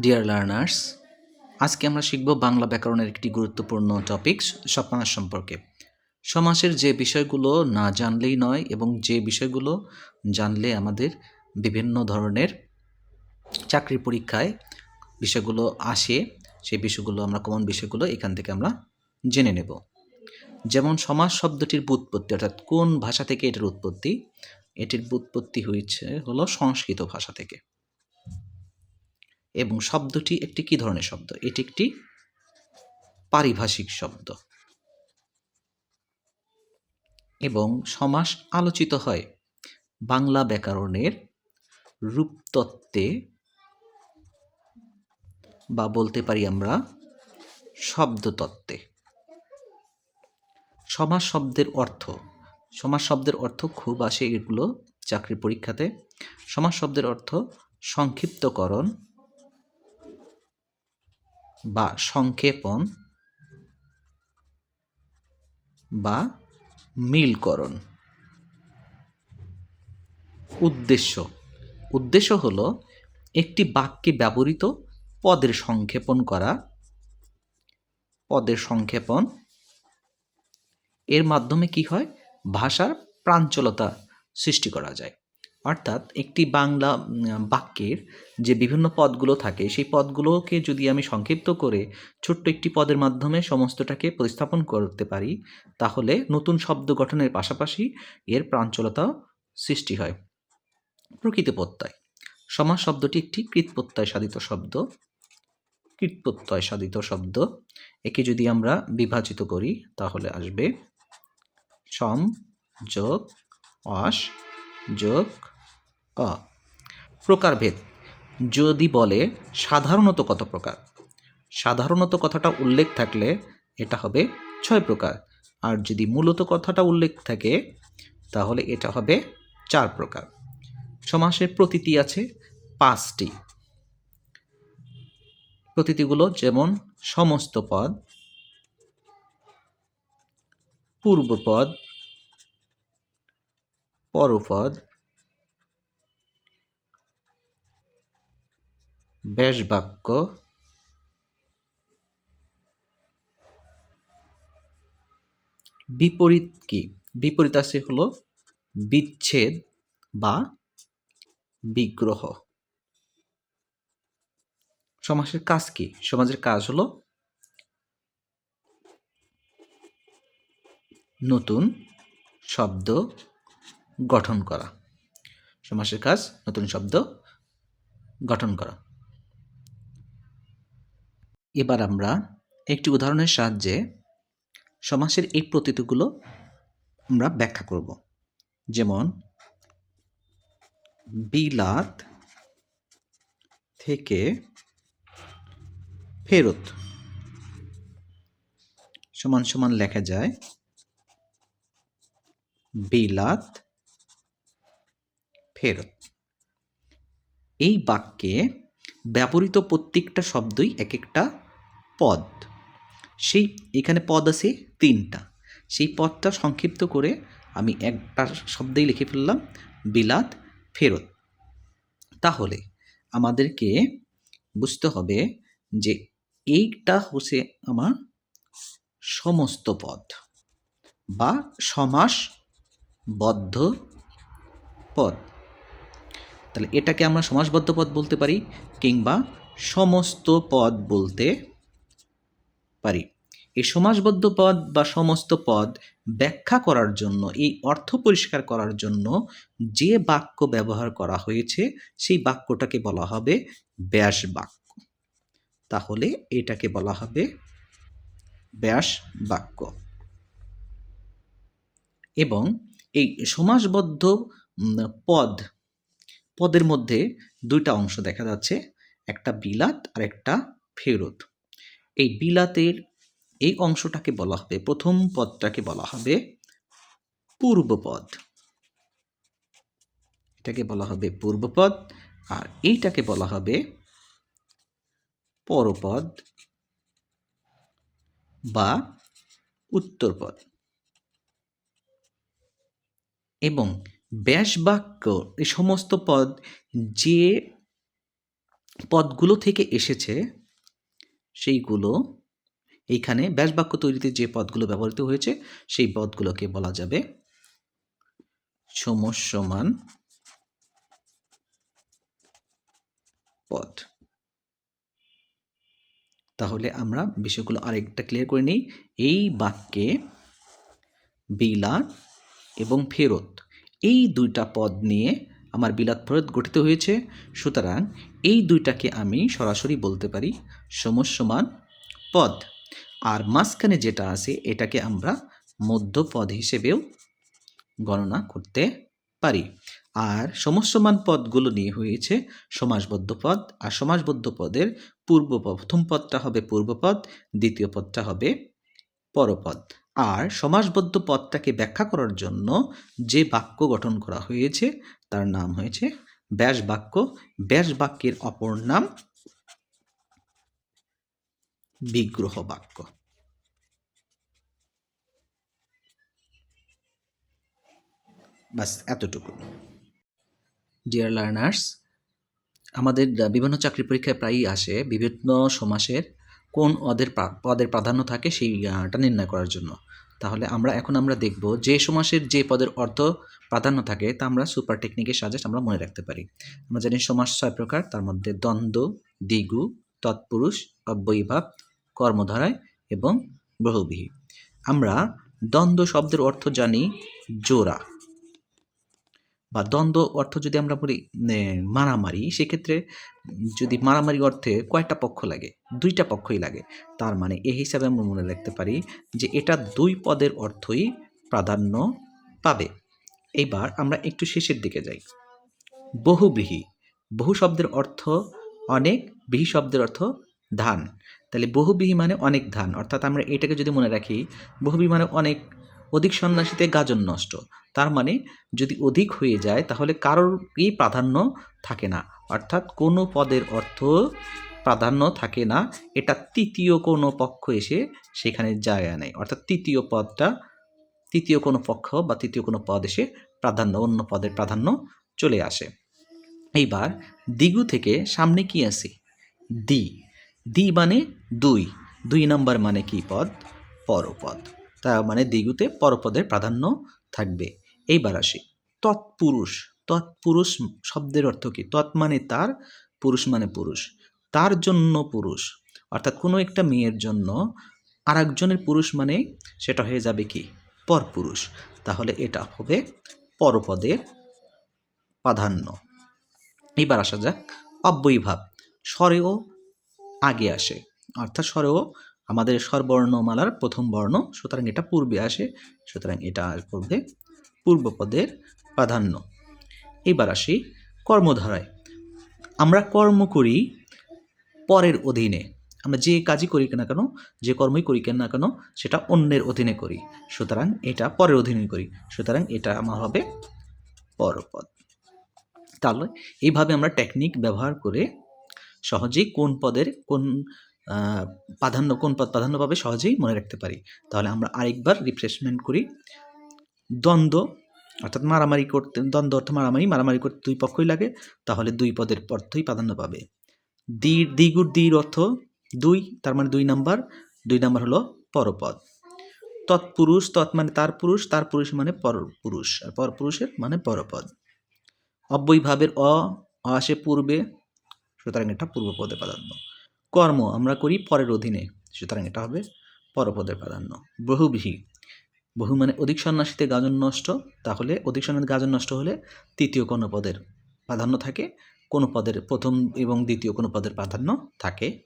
Dear learners আজকে আমরা শিখব বাংলা ব্যাকরণের একটি গুরুত্বপূর্ণ টপিক সমাস সম্পর্কে। সমাসের যে বিষয়গুলো না জানলেই নয় এবং যে বিষয়গুলো জানলে আমাদের বিভিন্ন ধরনের চাকরি পরীক্ষায় বিষয়গুলো আসে, সেই বিষয়গুলো আমরা কমন বিষয়গুলো এখান থেকে আমরা জেনে নেব। যেমন সমাস শব্দটির বুৎপত্তি অর্থাৎ কোন ভাষা থেকে এটার উৎপত্তি? এটির বুৎপত্তি হয়েছে হলো সংস্কৃত ভাষা থেকে। এবং শব্দটি একটি কি ধরনের শব্দ? এটি একটি পারিভাষিক শব্দ। এবং সমাস আলোচিত হয় বাংলা ব্যাকরণের রূপতত্ত্বে বা বলতে পারি আমরা শব্দতত্ত্বে। সমাস শব্দের অর্থ, সমাস শব্দের অর্থ খুব আসে এগুলো চাকরি পরীক্ষাতে। সমাস শব্দের অর্থ সংক্ষিপ্তকরণ বা সংক্ষেপণ বা মিলকরণ। উদ্দেশ্য। উদ্দেশ্য হলো একটি বাক্যে ব্যবহৃত পদের সংক্ষেপণ করা। পদের সংক্ষেপণ এর মাধ্যমে কি হয়? ভাষার প্রাঞ্চলতা সৃষ্টি করা যায়। অর্থাৎ একটি বাংলা বাক্যের যে বিভিন্ন পদগুলো থাকে, সেই পদগুলোকে যদি আমি সংক্ষিপ্ত করে ছোট্ট একটি পদের মাধ্যমে সমস্তটাকে প্রতিস্থাপন করতে পারি, তাহলে নতুন শব্দ গঠনের পাশাপাশি এর প্রাঞ্চলতাও সৃষ্টি হয়। প্রকৃতি প্রত্যয়। সমাস শব্দটি একটি কৃতপ্রত্যয় সাধিত শব্দ। কৃতপ্রত্যয় সাধিত শব্দ। একে যদি আমরা বিভাজিত করি, তাহলে আসবে সম যোগ, অস যোগ অ প্রকারভেদ। যদি বলে সাধারণত কত প্রকার? সাধারণত কথাটা উল্লেখ থাকলে এটা হবে ছয় প্রকার। আর যদি মূলত কথাটা উল্লেখ থাকে, তাহলে এটা হবে চার প্রকার। সমাসের প্রতীতি আছে পাঁচটি। প্রতীতিগুলো যেমন সমস্ত পদ পূর্বপদ পরপদ ব্যাসবাক্য বিপরীত কি? বিপরীত আছে হলো বিচ্ছেদ বা বিগ্রহ। সমাজের কাজ কি? সমাজের কাজ হলো নতুন শব্দ গঠন করা। সমাসের কাজ নতুন শব্দ গঠন করা। এবার আমরা একটি উদাহরণের সাহায্যে সমাসের এই প্রতীতিগুলো আমরা ব্যাখ্যা করব। যেমন, বিলাত থেকে ফেরত সমান সমান লেখা যায় বিলাত ফেরত। এই বাক্যে ব্যবহৃত প্রত্যেকটা শব্দই এক একটা পদ। সেই এখানে পদ আছে তিনটা। সেই পদটা সংক্ষিপ্ত করে আমি একটা শব্দেই লিখে ফেললাম, বিলাত, ফেরত। তাহলে আমাদেরকে বুঝতে হবে যে এইটা হচ্ছে আমার সমস্ত পদ বা সমাসবদ্ধ পদ। তাহলে এটাকে আমরা সমাসবদ্ধ পদ বলতে পারি কিংবা সমস্ত পদ বলতে পারি। এই সমাসবদ্ধ পদ বা সমস্ত পদ ব্যাখ্যা করার জন্য, এই অর্থ পরিষ্কার করার জন্য যে বাক্য ব্যবহার করা হয়েছে, সেই বাক্যটাকে বলা হবে ব্যাস বাক্য তাহলে এটাকে বলা হবে ব্যাস বাক্য এবং এই সমাসবদ্ধ পদ, পদের মধ্যে দুইটা অংশ দেখা যাচ্ছে, একটা বিলাত আর একটা ফেরত। এই বিলাতের এই অংশটাকে বলা হবে, প্রথম পদটাকে বলা হবে পূর্বপদ। এটাকে বলা হবে পূর্বপদ আর এইটাকে বলা হবে পরপদ বা উত্তরপদ। এবং ব্যাস বাক্য এই সমস্ত পদ যে পদগুলো থেকে এসেছে সেইগুলো এইখানে ব্যাসবাক্য তৈরিতে যে পদগুলো ব্যবহৃত হয়েছে, সেই পদগুলোকে বলা যাবে সমস্যমান পদ। তাহলে আমরা বিষয়গুলো আরেকটা ক্লিয়ার করে নিই। এই বাক্যে বিলাত এবং ফেরত, এই দুইটা পদ নিয়ে আমার বিলাত ফেরত গঠিত হয়েছে। সুতরাং এই দুইটাকে আমি সরাসরি বলতে পারি। সমস্যমান পদ। আর মাঝখানে যেটা আছে, এটাকে আমরা মধ্যপদ হিসেবেও গণনা করতে পারি। আর সমস্যমান পদগুলো নিয়ে হয়েছে সমাসবদ্ধ পদ। আর সমাসবদ্ধ পদের পূর্ব প্রথম পদটা হবে পূর্বপদ, দ্বিতীয় পদটা হবে পরপদ। আর সমাসবদ্ধ পদটাকে ব্যাখ্যা করার জন্য যে বাক্য গঠন করা হয়েছে, তার নাম হয়েছে ব্যাস বাক্য ব্যাস বাক্যের অপর নাম বিগ্রহ বাক্য বাস, এতটুকু। ডিয়ার লার্নার্স আমাদের বিভিন্ন চাকরি পরীক্ষায় প্রায়ই আসে বিভিন্ন সমাসের কোন অদের পদের প্রাধান্য থাকে সেইটা নির্ণয় করার জন্য। তাহলে আমরা, এখন আমরা দেখব যে সমাসের যে পদের অর্থ প্রাধান্য থাকে তা আমরা সুপার টেকনিকের সাহায্যে আমরা মনে রাখতে পারি। আমরা জানি সমাস ছয় প্রকার, তার মধ্যে দ্বন্দ্ব, দ্বিগু, তৎপুরুষ, অব্যয়ীভাব কর্মধারায় এবং বহুবিহী। আমরা দ্বন্দ্ব শব্দের অর্থ জানি জোড়া। বা দ্বন্দ্ব অর্থ যদি আমরা বলি মারামারি, সেক্ষেত্রে যদি মারামারি অর্থে কয়টা পক্ষ লাগে? দুইটা পক্ষই লাগে। তার মানে এই হিসাবে আমরা মনে রাখতে পারি যে এটা দুই পদের অর্থই প্রাধান্য পাবে। এইবার আমরা একটু শেষের দিকে যাই। বহুব্রীহি বহু শব্দের অর্থ অনেক, বিহি শব্দের অর্থ ধান। তাহলে বহুব্রীহি মানে অনেক ধান। অর্থাৎ আমরা এটাকে যদি মনে রাখি বহুব্রীহি মানে অনেক, অধিক সন্ন্যাসীতে গাজন নষ্ট। তার মানে যদি অধিক হয়ে যায়, তাহলে কারোরই প্রাধান্য থাকে না। অর্থাৎ কোনো পদের অর্থ প্রাধান্য থাকে না। এটা তৃতীয় কোনো পক্ষ এসে সেখানে জায়গা নেয় অর্থাৎ তৃতীয় পদটা, তৃতীয় কোনো পক্ষ বা তৃতীয় কোনো পদ এসে প্রাধান্য, অন্য পদের প্রাধান্য চলে আসে। এইবার দিগু থেকে সামনে কি আছে? দি। দি মানে দুই। দুই নাম্বার মানে কি পদ? পরপদ। তার মানে দিগুতে পরপদের প্রাধান্য থাকবে। এইবার আসি। তৎপুরুষ। তৎপুরুষ শব্দের অর্থ কি? তৎ মানে তার, পুরুষ মানে পুরুষ। তার জন্য পুরুষ। অর্থাৎ কোনো একটা মেয়ের জন্য আর একজনের পুরুষ মানে সেটা হয়ে যাবে কি? পরপুরুষ। তাহলে এটা হবে পরপদের প্রাধান্য। এবার আসা যাক। অব্যয়ীভাব। স্বরেও আগে আসে। অর্থাৎ স্বরেও আমাদের স্বরবর্ণমালার প্রথম বর্ণ, সুতরাং এটা পূর্বে আসে, সুতরাং এটা পূর্বে পূর্বপদের প্রাধান্য। এবার আসি কর্মধারায়। আমরা কর্ম করি পরের অধীনে। আমরা যে কাজই করি না কেন, যে কর্মই করি না কেন, সেটা অন্যের অধীনে করি। সুতরাং এটা পরের অধীনে করি। সুতরাং এটা আমার হবে পরপদ। তাহলে এইভাবে আমরা টেকনিক ব্যবহার করে সহজেই কোন পদের কোন প্রাধান্য, কোন পদ প্রাধান্য পাবে সহজেই মনে রাখতে পারি। তাহলে আমরা আরেকবার রিফ্রেশমেন্ট করি। দ্বন্দ্ব, অর্থাৎ মারামারি করতে, দ্বন্দ্ব অর্থ মারামারি মারামারি করতে দুই পক্ষই লাগে, তাহলে দুই পদের অর্থই প্রাধান্য পাবে। দ্বি দ্বিগুর দ্বির অর্থ দুই, তার মানে দুই নাম্বার দুই নাম্বার হলো পরপদ। তৎপুরুষ, তৎ মানে তার পুরুষ তার পুরুষ মানে পর পুরুষ আর পরপুরুষের মানে পরপদ। অব্যয়ভাবের অ আসে পূর্বে সুতরাং এটা পূর্বপদে প্রাধান্য। কর্ম আমরা করি পরের অধীনে, সুতরাং এটা হবে পরপদের প্রাধান্য। বহুবিহি। বহু মানে অধিক সন্ন্যাসীতে গাজন নষ্ট, তাহলে অধিক সন্ন্যাসীতে গাজন নষ্ট হলে তৃতীয় কোনো পদের প্রাধান্য থাকে। কোনো পদের প্রথম এবং দ্বিতীয় কোনো পদের প্রাধান্য থাকে।